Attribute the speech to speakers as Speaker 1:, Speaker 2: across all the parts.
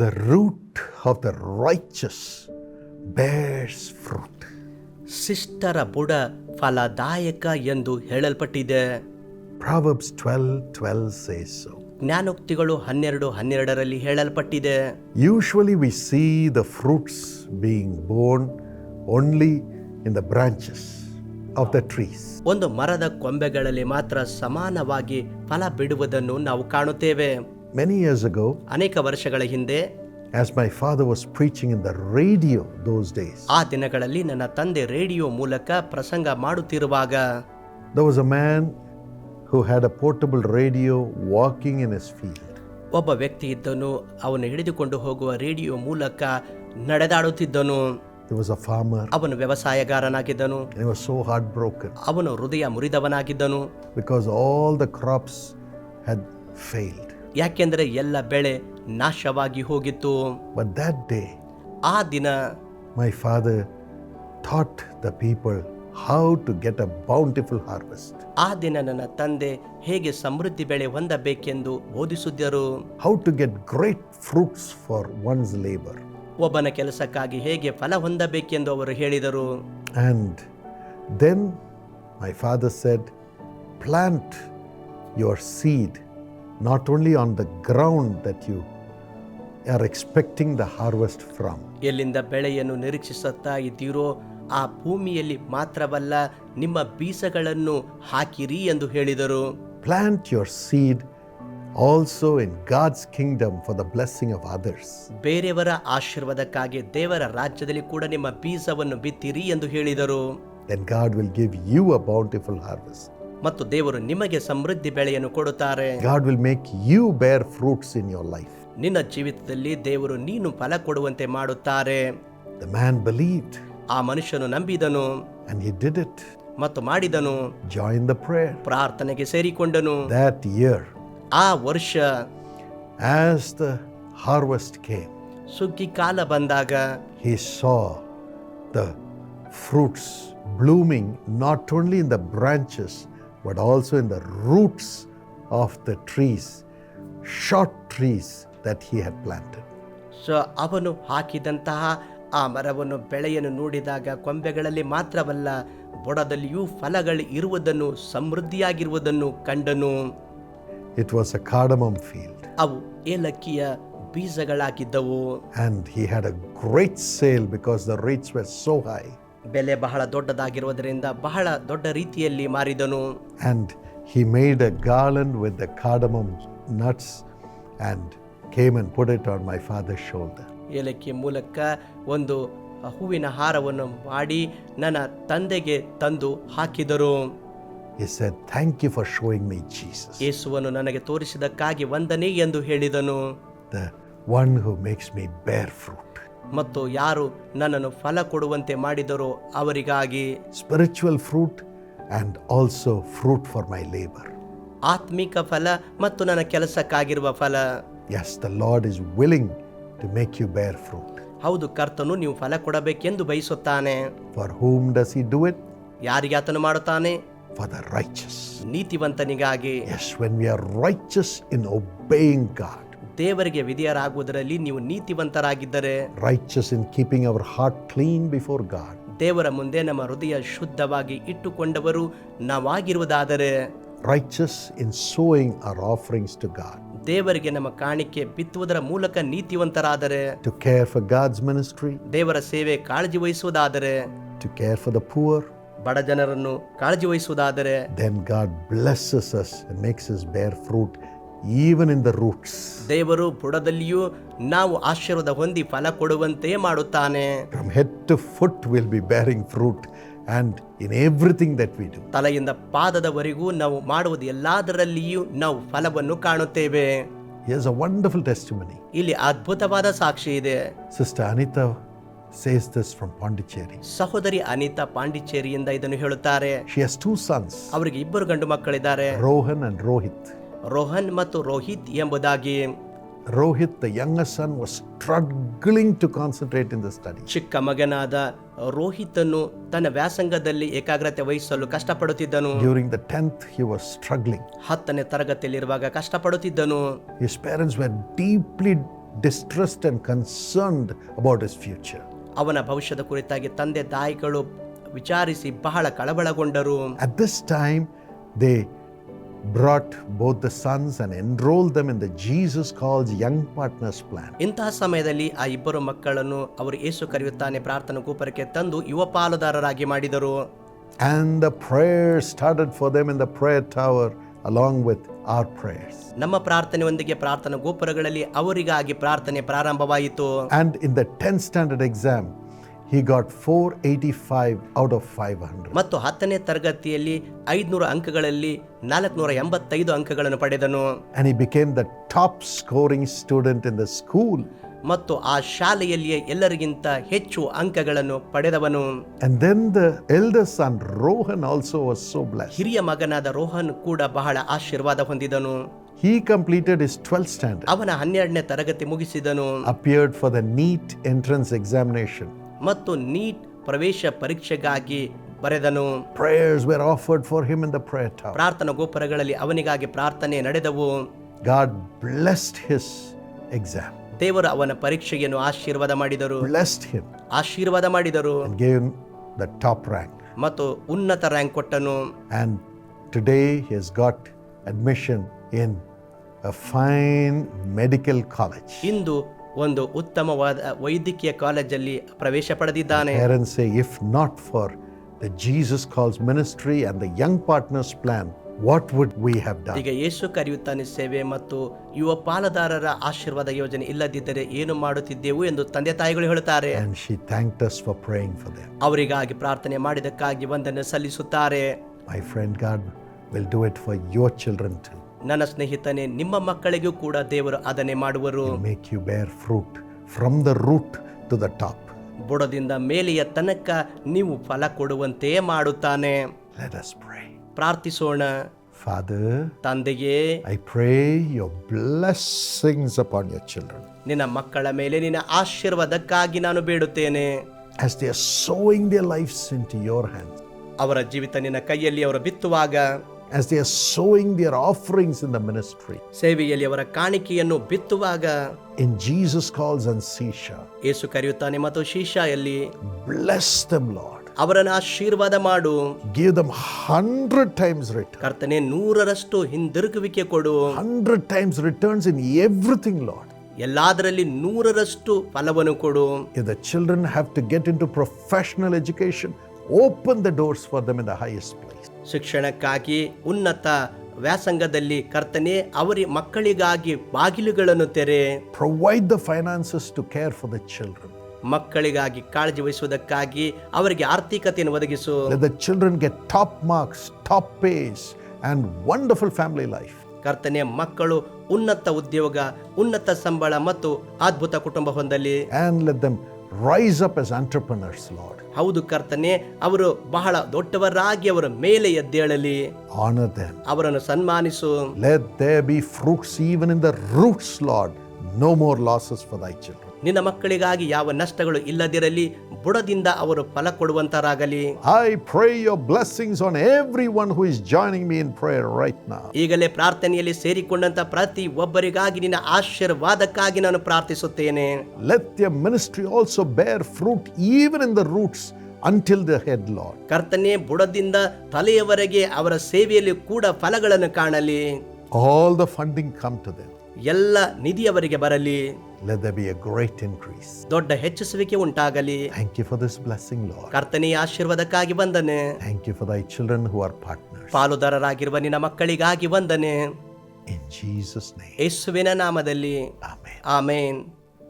Speaker 1: The root of the righteous bests fruit
Speaker 2: sister ಪುಡ ಫಲದಾಯಕ ಎಂದು ಹೇಳಲ್ಪಟ್ಟಿದೆ.
Speaker 1: ಪ್ರಾಬಬ್ಸ್ ಟ್ವೆಲ್ ಟ್ವೆಲ್ ಸೈಝು
Speaker 2: ಜ್ಞಾನೋಕ್ತಿಗಳು ಹನ್ನೆರಡು ಹನ್ನೆರಡರಲ್ಲಿ ಹೇಳಲ್ಪಟ್ಟಿದೆ.
Speaker 1: Usually we see the fruits being born only in the branches of the trees
Speaker 2: ಒಂದು ಮರದ ಕೊಂಬೆಗಳಲ್ಲಿ ಮಾತ್ರ ಸಮಾನವಾಗಿ ಫಲ ಬಿಡುವುದನ್ನು ನಾವು ಕಾಣುತ್ತೇವೆ.
Speaker 1: Many years ago,
Speaker 2: ಅನೇಕ ವರ್ಷಗಳ ಹಿಂದೆ
Speaker 1: as my father was preaching in the radio those days,
Speaker 2: ಆ ದಿನಗಳಲ್ಲಿ ನನ್ನ ತಂದೆ ರೇಡಿಯೋ ಮೂಲಕ ಪ್ರಸಂಗ ಮಾಡುತ್ತಿರುವಾಗ
Speaker 1: there was a man who had a portable radio walking in his field.
Speaker 2: ಒಬ್ಬ ವ್ಯಕ್ತಿ ಇದ್ದನು ಅವನು ಹಿಡಿದುಕೊಂಡು ಹೋಗುವ ರೇಡಿಯೋ ಮೂಲಕ ನಡೆದಾಡುತ್ತಿದ್ದನು
Speaker 1: there was a farmer
Speaker 2: ಅವನು ವ್ಯವಸಾಯಗಾರನಾಗಿದ್ದನು
Speaker 1: and he was so heartbroken
Speaker 2: ಅವನು ಹೃದಯ ಮುರಿದವನಾಗಿದ್ದನು
Speaker 1: because all the crops had failed.
Speaker 2: ಯಾಕೆಂದರೆ ಎಲ್ಲ ಬೆಳೆ ನಾಶವಾಗಿ ಹೋಗಿತ್ತು.
Speaker 1: Day,
Speaker 2: ಆ ದಿನ
Speaker 1: my father thought the people how to get a bountiful harvest
Speaker 2: ಆ ದಿನ ನನ್ನ ತಂದೆ ಹೇಗೆ ಸಮೃದ್ಧಿ ಬೆಳೆ ಹೊಂದಬೇಕೆಂದು ಬೋಧಿಸಿದ್ದರು
Speaker 1: how to get great fruits for one's labour
Speaker 2: ಒಬ್ಬನ ಕೆಲಸಕ್ಕಾಗಿ ಹೇಗೆ ಫಲ ಹೊಂದಬೇಕೆಂದು ಅವರು ಹೇಳಿದರು.
Speaker 1: And then my father said plant your seed not only on the ground that you are expecting the harvest from,
Speaker 2: ಎಲ್ಲಿಂದ ಬೆಳೆಯನ್ನು ನಿರೀಕ್ಷಿಸುತ್ತಾ ಇದ್ದೀರೋ ಆ ಭೂಮಿಯಲ್ಲಿ ಮಾತ್ರವಲ್ಲ ನಿಮ್ಮ beesagalannu ಹಾಕಿರಿ ಎಂದು ಹೇಳಿದರು
Speaker 1: plant your seed also in God's kingdom for the blessing of others.
Speaker 2: ಬೇರೆಯವರ ಆಶೀರ್ವಾದಕ್ಕಾಗಿ ದೇವರ ರಾಜ್ಯದಲ್ಲಿ ಕೂಡ ನಿಮ್ಮ ಬೀಜವನ್ನು ಬಿತ್ತಿರಿ ಎಂದು ಹೇಳಿದರು
Speaker 1: Then God will give you a bountiful harvest.
Speaker 2: ಮತ್ತು ದೇವರು ನಿಮಗೆ ಸಮೃದ್ಧಿ ಬೆಳೆಯನ್ನು ಕೊಡುತ್ತಾರೆ
Speaker 1: God will make you bear fruits in your life.
Speaker 2: ನಿನ್ನ ಜೀವಿತದಲ್ಲಿ ದೇವರು ನೀನು ಫಲ ಕೊಡುವಂತೆ ಮಾಡುತ್ತಾರೆ
Speaker 1: The man believed
Speaker 2: ಆ ಮನುಷ್ಯನು ನಂಬಿದನು
Speaker 1: and he did it.
Speaker 2: ಮತ್ತು ಮಾಡಿದನು
Speaker 1: ಜಾಯಿನ್ the prayer.
Speaker 2: ಪ್ರಾರ್ಥನೆಗೆ ಸೇರಿಕೊಂಡನು
Speaker 1: That year,
Speaker 2: ಆ ವರ್ಷ
Speaker 1: as the harvest came,
Speaker 2: ಸುಗ್ಗಿ ಕಾಲ ಬಂದಾಗ
Speaker 1: he saw the fruits blooming not only in the branches but also in the roots of the trees, short trees that he had planted.
Speaker 2: So ಅವನು ಹಾಕಿದಂತಹ ಆ ಮರವನ್ನು ಬೆಳೆಯನ್ನು ನೋಡಿದಾಗ ಕೊಂಬೆಗಳಲ್ಲಿ ಮಾತ್ರವಲ್ಲ ಬುಡದಲ್ಲಿಯೂ ಫಲಗಳು ಇರುವುದನ್ನು ಸಮೃದ್ಧಿಯಾಗಿರುವುದನ್ನು ಕಂಡನು
Speaker 1: It was a cardamom field,
Speaker 2: ಅವು ಏಲಕ್ಕಿಯ ಬೀಜಗಳಾಗಿದ್ದವು
Speaker 1: and he had a great sale because the rates were so high.
Speaker 2: ಬೆಲೆ ಬಹಳ ದೊಡ್ಡದಾಗಿರುವುದರಿಂದ ಬಹಳ ದೊಡ್ಡ ರೀತಿಯಲ್ಲಿ ಮಾರಿದನು.
Speaker 1: And he made a garden with the cardamom nuts and came and put it on my father shoulder
Speaker 2: ಏಲಕ್ಕಿ ಮೂಲಕ ಒಂದು ಹೂವಿನ ಹಾರವನ್ನು ಮಾಡಿ ನನ್ನ ತಂದೆಗೆ ತಂದು ಹಾಕಿದರು.
Speaker 1: He said thank you for showing my Jesus
Speaker 2: ಯೇಸುವನ್ನು ನನಗೆ ತೋರಿಸಿದಕ್ಕಾಗಿ ವಂದನೆ ಎಂದು ಹೇಳಿದನು.
Speaker 1: The one who makes me bear fruit
Speaker 2: ಮತ್ತು ಯಾರು ನನ್ನನ್ನು ಫಲ ಕೊಡುವಂತೆ ಮಾಡಿದರೋ ಅವರಿಗಾಗಿ
Speaker 1: spiritual fruit and also fruit for my labour
Speaker 2: ಆತ್ಮಿಕ ಫಲ ಮತ್ತು ನನ್ನ ಕೆಲಸಕ್ಕಾಗಿರುವ ಫಲ.
Speaker 1: Yes the Lord is willing to make you bear fruit
Speaker 2: ಹೌದು ಕರ್ತನು ನೀವು ಫಲ ಕೊಡಬೇಕೆಂದು ಬಯಸುತ್ತಾನೆ.
Speaker 1: For whom does he do it
Speaker 2: ಯಾರಿಗೆ ಆತನು ಮಾಡುತ್ತಾನೆ?
Speaker 1: For the righteous
Speaker 2: ನೀತಿವಂತನಿಗಾಗಿ.
Speaker 1: Yes when we are righteous in obeying God
Speaker 2: ದೇವರಿಗೆ ವಿಧಿಯರಾಗುವುದರಲ್ಲಿ ನೀವು ನೀತಿವಂತರಾಗಿದ್ದರೆ
Speaker 1: righteous in keeping our heart clean before God,
Speaker 2: ದೇವರ ಮುಂದೆ ನಮ್ಮ ಹೃದಯ ಶುದ್ಧವಾಗಿ ಇಟ್ಟುಕೊಂಡವರು ನಾವಾಗಿರುವುದಾದರೆ
Speaker 1: righteous in sowing our offerings to God,
Speaker 2: ದೇವರಿಗೆ ನಮ್ಮ ಕಾಣಿಕೆ ಬಿತ್ತುವುದರ ಮೂಲಕ ನೀತಿವಂತರಾದರೆ
Speaker 1: to care for God's ministry,
Speaker 2: ದೇವರ ಸೇವೆ ಕಾಳಜಿ ವಹಿಸುವುದಾದರೆ
Speaker 1: to care for the poor,
Speaker 2: ಬಡ ಜನರನ್ನು ಕಾಳಜಿ ವಹಿಸುವುದಾದರೆ
Speaker 1: then God blesses us and makes us bear fruit even in the roots
Speaker 2: ದೇವರು ಬುಡದಲ್ಲಿಯೂ ನಾವು ಆಶೀರ್ವಾದ ಹೊಂದಿ ಫಲ ಕೊಡುವಂತೆ ಮಾಡುತ್ತಾನೆ.
Speaker 1: From head to foot will be bearing fruit and in everything that we do
Speaker 2: ತಲೆಯಿಂದ ಪಾದದವರೆಗೂ ನಾವು ಮಾಡುವುದು ಎಲ್ಲದರಲ್ಲಿಯೂ ನಾವು ಫಲವನ್ನು ಕಾಣುತ್ತೇವೆ.
Speaker 1: ಇಸ್ ಅ ವಂಡರ್ಫುಲ್ ಟೆಸ್ಟಿಮನಿ
Speaker 2: ಇಲ್ಲಿ ಅದ್ಭುತವಾದ ಸಾಕ್ಷಿ ಇದೆ.
Speaker 1: Sister Anita says this from Pondicherry
Speaker 2: ಸಹೋದರಿ ಅನಿತಾ ಪಾಂಡಿಚೇರಿಯಿಂದ ಇದನ್ನು ಹೇಳುತ್ತಾರೆ.
Speaker 1: ಶಿ ಹಸ್ ಟೂ ಸನ್ಸ್
Speaker 2: ಅವರಿಗೆ ಇಬ್ಬರು ಗಂಡು ಮಕ್ಕಳಿದ್ದಾರೆ.
Speaker 1: ರೋಹನ್ ಅಂಡ್ ರೋಹಿತ್
Speaker 2: ರೋಹನ್ ಮತ್ತು ರೋಹಿತ್ ಎಂಬುದಾಗಿ.
Speaker 1: Rohit the young son was struggling to concentrate in the study
Speaker 2: ಚಿಕ್ಕ ಮಗನಾದ ರೋಹಿತ್ ಅನ್ನು ತನ್ನ ವ್ಯಾಸಂಗದಲ್ಲಿ ಏಕಾಗ್ರತೆ ವಹಿಸಲು ಕಷ್ಟಪಡುತ್ತಿದ್ದನು.
Speaker 1: During the 10th he was struggling
Speaker 2: 10ನೇ ತರಗತಿಯಲ್ಲಿ ಇರುವಾಗ ಕಷ್ಟಪಡುತ್ತಿದ್ದನು.
Speaker 1: His parents were deeply distressed and concerned about his future
Speaker 2: ಅವನ ಭವಿಷ್ಯದ ಕುರಿತಾಗಿ ತಂದೆ ತಾಯಿಗಳು ವಿಚಾರಿಸಿ ಬಹಳ ಕಳವಳಗೊಂಡರು.
Speaker 1: At this time they brought both the sons and enrolled them in the Jesus Calls Young Partners plan.
Speaker 2: ಇಂತಹ ಸಮಯದಲ್ಲಿ ಆ ಇಬ್ಬರು ಮಕ್ಕಳನ್ನು ಅವರು ಏಸು ಕರೆಯುತ್ತಾನೆ ಪ್ರಾರ್ಥನಾ ಗೋಪುರಕ್ಕೆ ತಂದು ಯುವ ಪಾಲುದಾರರಾಗಿ ಮಾಡಿದರು
Speaker 1: And the prayers started for them in the prayer tower along with our prayers.
Speaker 2: ನಮ್ಮ ಪ್ರಾರ್ಥನೆಯೊಂದಿಗೆ ಪ್ರಾರ್ಥನಾ ಗೋಪುರಗಳಲ್ಲಿ ಅವರಿಗಾಗಿ ಪ್ರಾರ್ಥನೆ ಪ್ರಾರಂಭವಾಯಿತು
Speaker 1: And in the 10th standard exam, he got 485 out of 500.
Speaker 2: ಮತ್ತು ಹತ್ತನೇ ತರಗತಿಯಲ್ಲಿ ಐದುನೂರು ಅಂಕಗಳಲ್ಲಿ ನಾಲ್ಕುನೂರ ಎಂಬತ್ತೈದು ಅಂಕಗಳನ್ನು ಪಡೆದನು
Speaker 1: And he became the top scoring student in the school.
Speaker 2: ಮತ್ತು ಆ ಶಾಲೆಯಲ್ಲಿಯೇ ಎಲ್ಲರಿಗಿಂತ ಹೆಚ್ಚು ಅಂಕಗಳನ್ನು ಪಡೆದವನು
Speaker 1: And then the elder son, Rohan, also was so blessed.
Speaker 2: ಹಿರಿಯ ಮಗನಾದ ರೋಹನ್ ಕೂಡ ಬಹಳ ಆಶೀರ್ವಾದ ಹೊಂದಿದನು
Speaker 1: He completed his 12th standard,
Speaker 2: ಅವನ ಹನ್ನೆರಡನೇ ತರಗತಿ ಮುಗಿಸಿದನು
Speaker 1: appeared for the neat entrance examination.
Speaker 2: ಮತ್ತು ನೀಟ್ ಪ್ರವೇಶ ಪರೀಕ್ಷೆಗಾಗಿ ಬರೆದನು
Speaker 1: Prayers were offered for him in the prayer tower.
Speaker 2: ಪ್ರಾರ್ಥನಾ ಗೋಪುರಗಳಲ್ಲಿ ಅವನಿಗಾಗಿ ಪ್ರಾರ್ಥನೆ ನಡೆದವು
Speaker 1: God blessed his exam,
Speaker 2: ದೇವರು ಅವನ ಪರೀಕ್ಷೆಯನ್ನು ಆಶೀರ್ವಾದ ಮಾಡಿದರು
Speaker 1: blessed him,
Speaker 2: ಆಶೀರ್ವಾದ ಮಾಡಿದರು
Speaker 1: and gave him the top rank.
Speaker 2: ಮತ್ತು ಉನ್ನತ ರ್ಯಾಂಕ್ ಕೊಟ್ಟನು
Speaker 1: And today he has got admission in a fine medical college.
Speaker 2: ಇಂದು ಒಂದು ಉತ್ತಮವಾದ ವೈದ್ಯಕೀಯ ಕಾಲೇಜಲ್ಲಿ ಪ್ರವೇಶ ಪಡೆದಿದ್ದಾನೆ.
Speaker 1: If not for the Jesus calls ministry and the young partners plan what would we have done
Speaker 2: ಈಗ ಯೇಸು ಕರೆಯುತ್ತಾನೆ ಸೇವೆ ಮತ್ತು ಯುವ ಪಾಲುದಾರರ ಆಶೀರ್ವಾದ ಯೋಜನೆ ಇಲ್ಲದಿದ್ದರೆ ಏನು ಮಾಡುತ್ತಿದ್ದೆವು? ಎಂದು ತಂದೆ ತಾಯಿಗಳು ಹೇಳುತ್ತಾರೆ.
Speaker 1: And she thanked us for praying for them
Speaker 2: ಅವರಿಗಾಗಿ ಪ್ರಾರ್ಥನೆ ಮಾಡಿದಕ್ಕಾಗಿ ವಂದನೆ ಸಲ್ಲಿಸುತ್ತಾರೆ.
Speaker 1: My friend God will do it for your children too
Speaker 2: ನನ್ನ ಸ್ನೇಹಿತನೇ ನಿಮ್ಮ ಮಕ್ಕಳಿಗೂ ಕೂಡ ದೇವರು ಅದನ್ನೇ ಮಾಡುವರು.
Speaker 1: Make you bear fruit from the root to the top
Speaker 2: ಬುಡದಿಂದ ಮೇಲೆಯ ತನಕ ನೀವು ಫಲ ಕೊಡುವಂತೆ ಮಾಡುತ್ತಾನೆ.
Speaker 1: Let us pray.
Speaker 2: ಪ್ರಾರ್ಥಿಸೋಣ.
Speaker 1: ಫಾದರ್
Speaker 2: ತಂದೆಯೇ
Speaker 1: I pray your blessings upon your children
Speaker 2: ನಿನ್ನ ಮಕ್ಕಳ ಮೇಲೆ ನಿನ್ನ ಆಶೀರ್ವಾದಕ್ಕಾಗಿ ನಾನು ಬೇಡುತ್ತೇನೆ.
Speaker 1: As they are sowing sowing lives lives to your hands,
Speaker 2: ಅವರ ಜೀವಿತ ನಿನ್ನ ಕೈಯಲ್ಲಿ ಅವರು ಬಿತ್ತುವಾಗ
Speaker 1: as they are sowing their offerings in the ministry.
Speaker 2: ಸೇವೆಯಲ್ಲಿ ಅವರ ಕಾಣಿಕೆಯನ್ನು ಬಿತ್ತುವಾಗ
Speaker 1: In Jesus calls and Sisha,
Speaker 2: ಏಸು ಕರೆಯುತ್ತಾನೆ ಮತ್ತು ಶೀಶಾಯಲ್ಲಿ
Speaker 1: bless them, Lord.
Speaker 2: ಅವರನ್ನು ಆಶೀರ್ವಾದ ಮಾಡು
Speaker 1: Give them hundred times return,
Speaker 2: ಕರ್ತನೆ ನೂರರಷ್ಟು ಹಿಂದಿರುಗುವಿಕೆ ಕೊಡು
Speaker 1: hundred times returns in everything, Lord.
Speaker 2: ಎಲ್ಲದರಲ್ಲಿ ನೂರರಷ್ಟು ಫಲವನ್ನು ಕೊಡು
Speaker 1: If the children have to get into professional education, open the doors for them in the highest place.
Speaker 2: ಶಿಕ್ಷಣಕ್ಕಾಗಿ ಉನ್ನತ ವ್ಯಾಸಂಗದಲ್ಲಿ ಕರ್ತನೆ ಅವರಿ ಮಕ್ಕಳಿಗಾಗಿ ಬಾಗಿಲುಗಳನ್ನು ತೆರೆ.
Speaker 1: Provide the finances to care for the children
Speaker 2: ಮಕ್ಕಳಿಗಾಗಿ ಕಾಳಜಿ ವಹಿಸುವುದಕ್ಕಾಗಿ ಅವರಿಗೆ ಆರ್ಥಿಕತೆಯನ್ನು ಒದಗಿಸು.
Speaker 1: The ಚಿಲ್ಡ್ರನ್ಗೆ top marks top pays and wonderful family life.
Speaker 2: ಕರ್ತನೆ ಮಕ್ಕಳು ಉನ್ನತ ಉದ್ಯೋಗ ಉನ್ನತ ಸಂಬಳ ಮತ್ತು ಅದ್ಭುತ ಕುಟುಂಬ ಹೊಂದಲಿ.
Speaker 1: And let them rise up as entrepreneurs, Lord.
Speaker 2: ಹೌದು ಕರ್ತನೆ ಅವರು ಬಹಳ ದೊಡ್ಡವರಾಗಿ ಅವರ ಮೇಲೆ ಎದ್ದೇಳಲಿ
Speaker 1: Honor them.
Speaker 2: ಅವರನ್ನು ಸನ್ಮಾನಿಸು
Speaker 1: Let there be fruits even in the roots, Lord. No more losses for thy children.
Speaker 2: ನಿನ್ನ ಮಕ್ಕಳಿಗಾಗಿ ಯಾವ ನಷ್ಟಗಳು ಇಲ್ಲದಿರಲಿ ಬುಡದಿಂದ ಅವರು ಫಲ ಕೊಡುವಂತರಾಗಲಿ
Speaker 1: I pray your blessings on every one who is joining me in prayer right now.
Speaker 2: ಈಗಲೇ ಪ್ರಾರ್ಥನೆಯಲ್ಲಿ ಸೇರಿಕೊಂಡಂತ ಪ್ರತಿ ಒಬ್ಬರಿಗಾಗಿ ನಿನ್ನ ಆಶೀರ್ವಾದಕ್ಕಾಗಿ ನಾನು ಪ್ರಾರ್ಥಿಸುತ್ತೇನೆ
Speaker 1: let your ministry also bear fruit even in the roots until the head, Lord.
Speaker 2: ಕರ್ತನೆ ಬುಡದಿಂದ ತಲೆಯವರೆಗೆ ಅವರ ಸೇವೆಯಲ್ಲಿ ಕೂಡ ಫಲಗಳನ್ನು ಕಾಣಲಿ
Speaker 1: All the funding come to them.
Speaker 2: ಎಲ್ಲ ನಿಧಿಯವರಿಗೆ ಬರಲಿ
Speaker 1: Let there be a great increase.
Speaker 2: ದೊಡ್ಡ ಹೆಚ್ಚಿಸುವಿಕೆ ಉಂಟಾಗಲಿ
Speaker 1: Thank you for this blessing, Lord.
Speaker 2: ಕರ್ತನೇ ಆಶೀರ್ವಾದಕ್ಕಾಗಿ ವಂದನೆ
Speaker 1: Thank you for thy children who are partners.
Speaker 2: ಪಾಲುದಾರರಾಗಿರುವ ನಿನ್ನ ಮಕ್ಕಳಿಗಾಗಿ ವಂದನೆ
Speaker 1: In Jesus' name.
Speaker 2: ಯೇಸುವಿನ ನಾಮದಲ್ಲಿ
Speaker 1: Amen.
Speaker 2: Amen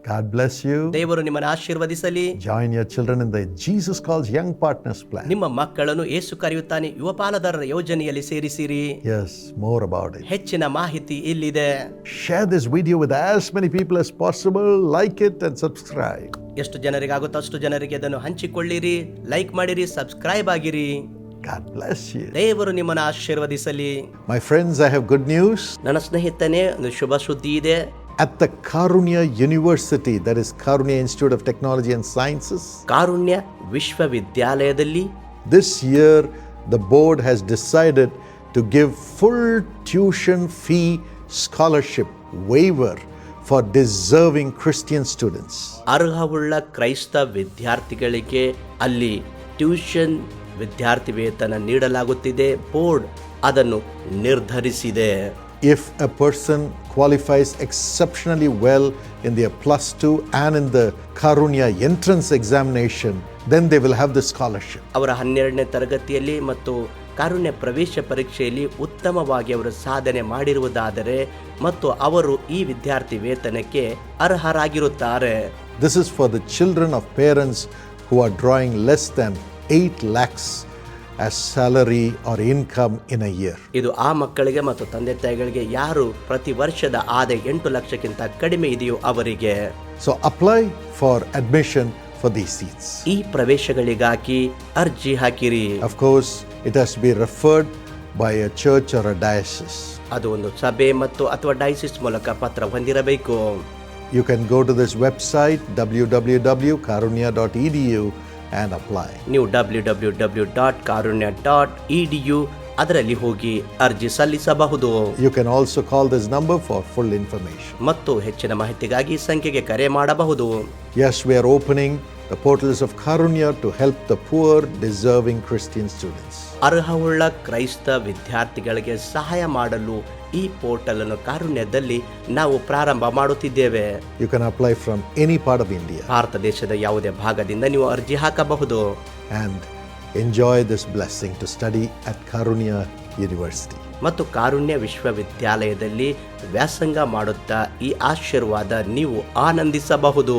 Speaker 1: God bless you.
Speaker 2: ದೇವರು ನಿಮ್ಮನ್ನು ಆಶೀರ್ವದಿಸಲಿ
Speaker 1: Join your children in the Jesus Calls Young Partners plan.
Speaker 2: ನಿಮ್ಮ ಮಕ್ಕಳನ್ನು ಯೇಸು ಕರೆಯುತ್ತಾನೆ ಯುವ ಪಾಲುದಾರರ ಯೋಜನೆಯಲ್ಲಿ ಸೇರಿಸಿರಿ
Speaker 1: Yes, more about it.
Speaker 2: ಹೆಚ್ಚಿನ ಮಾಹಿತಿ ಇಲ್ಲಿದೆ
Speaker 1: Share this video with as many people as possible. Like it and subscribe.
Speaker 2: ಎಷ್ಟು ಜನರಿಗಾಗುತ್ತೋ ಅಷ್ಟು ಜನರಿಗೆ ಅದನ್ನು ಹಂಚಿಕೊಳ್ಳಿರಿ ಲೈಕ್ ಮಾಡಿರಿ ಸಬ್ಸ್ಕ್ರೈಬ್ ಆಗಿರಿ
Speaker 1: God bless you.
Speaker 2: ದೇವರು ನಿಮ್ಮನ್ನು ಆಶೀರ್ವದಿಸಲಿ
Speaker 1: My friends, I have good news.
Speaker 2: ನನ್ನ ಸ್ನೇಹಿತನೇ ಒಂದು ಶುಭ ಸುದ್ದಿ ಇದೆ
Speaker 1: At the Karunya University, that is Karunya Institute of Technology and Sciences,
Speaker 2: ಕಾರುಣ್ಯ ವಿಶ್ವವಿದ್ಯಾಲಯದಲ್ಲಿ
Speaker 1: this year the board has decided to give full tuition fee scholarship waiver for deserving Christian students.
Speaker 2: ಅರ್ಹವುಳ್ಳ ಕ್ರೈಸ್ತ ವಿದ್ಯಾರ್ಥಿಗಳಿಗೆ ಅಲ್ಲಿ tuition ವಿದ್ಯಾರ್ಥಿ ವೇತನ ನೀಡಲಾಗುತ್ತಿದೆ ಬೋರ್ಡ್ ಅದನ್ನು ನಿರ್ಧರಿಸಿದೆ
Speaker 1: If a person qualifies exceptionally well in their plus two and in the Karunya entrance examination, then they will have the scholarship.
Speaker 2: ಅವರ ಹನ್ನೆರಡನೇ ತರಗತಿಯಲ್ಲಿ ಮತ್ತು ಕಾರುಣ್ಯ ಪ್ರವೇಶ ಪರೀಕ್ಷೆಯಲ್ಲಿ ಉತ್ತಮವಾಗಿ ಅವರು ಸಾಧನೆ ಮಾಡಿರುವುದಾದರೆ ಮತ್ತು ಅವರು ಈ ವಿದ್ಯಾರ್ಥಿ ವೇತನಕ್ಕೆ ಅರ್ಹರಾಗಿರುತ್ತಾರೆ
Speaker 1: This is for the children of parents who are drawing less than 8 lakhs as salary or income in a year.
Speaker 2: ಇದು ಆ ಮಕ್ಕಳಿಗೆ ಮತ್ತು ತಂದೆ ತಾಯಿಗಳಿಗೆ ಯಾರು ಪ್ರತಿ ವರ್ಷದ ಆದಾಯ ಎಂಟು ಲಕ್ಷಕ್ಕಿಂತ ಕಡಿಮೆ ಇದೆಯೋ ಅವರಿಗೆ
Speaker 1: So apply for admission for these seats.
Speaker 2: ಈ ಪ್ರವೇಶಗಳಿಗಾಗಿ ಅರ್ಜಿ ಹಾಕಿರಿ
Speaker 1: Of course, it has to be referred by a church or a diocese.
Speaker 2: ಅದು ಒಂದು ಸಭೆ ಮತ್ತು ಅಥವಾ ಡೈಸಿಸ್ ಮೂಲಕ ಪತ್ರ ಹೊಂದಿರಬೇಕು
Speaker 1: You can go to this website www.karunya.edu and apply
Speaker 2: ನೀವು W W W dot Karunya dot E D U ಅದರಲ್ಲಿ ಹೋಗಿ ಅರ್ಜಿ ಸಲ್ಲಿಸಬಹುದು.
Speaker 1: You can also call this number for full information
Speaker 2: ಮತ್ತು ಹೆಚ್ಚಿನ ಮಾಹಿತಿಗಾಗಿ ಸಂಖ್ಯೆಗೆ ಕರೆ ಮಾಡಬಹುದು.
Speaker 1: Yes we are opening the portals of Karunya to help the poor deserving Christian students
Speaker 2: ಅರ್ಹವುಳ್ಳ ಕ್ರೈಸ್ತ ವಿದ್ಯಾರ್ಥಿಗಳಿಗೆ ಸಹಾಯ ಮಾಡಲು ಈ ಪೋರ್ಟಲ್ ಅನ್ನು ಕಾರುಣ್ಯದಲ್ಲಿ ನಾವು ಪ್ರಾರಂಭ ಮಾಡುತ್ತಿದ್ದೇವೆ.
Speaker 1: You can apply from any part of India.
Speaker 2: ಭಾರತ ದೇಶದ ಯಾವುದೇ ಭಾಗದಿಂದ ನೀವು ಅರ್ಜಿ ಹಾಕಬಹುದು.
Speaker 1: And enjoy this blessing to study at Karunya University.
Speaker 2: ಮತ್ತು ಕಾರುಣ್ಯ ವಿಶ್ವವಿದ್ಯಾಲಯದಲ್ಲಿ ವ್ಯಾಸಂಗ ಮಾಡುತ್ತಾ ಈ ಆಶೀರ್ವಾದ ನೀವು ಆನಂದಿಸಬಹುದು.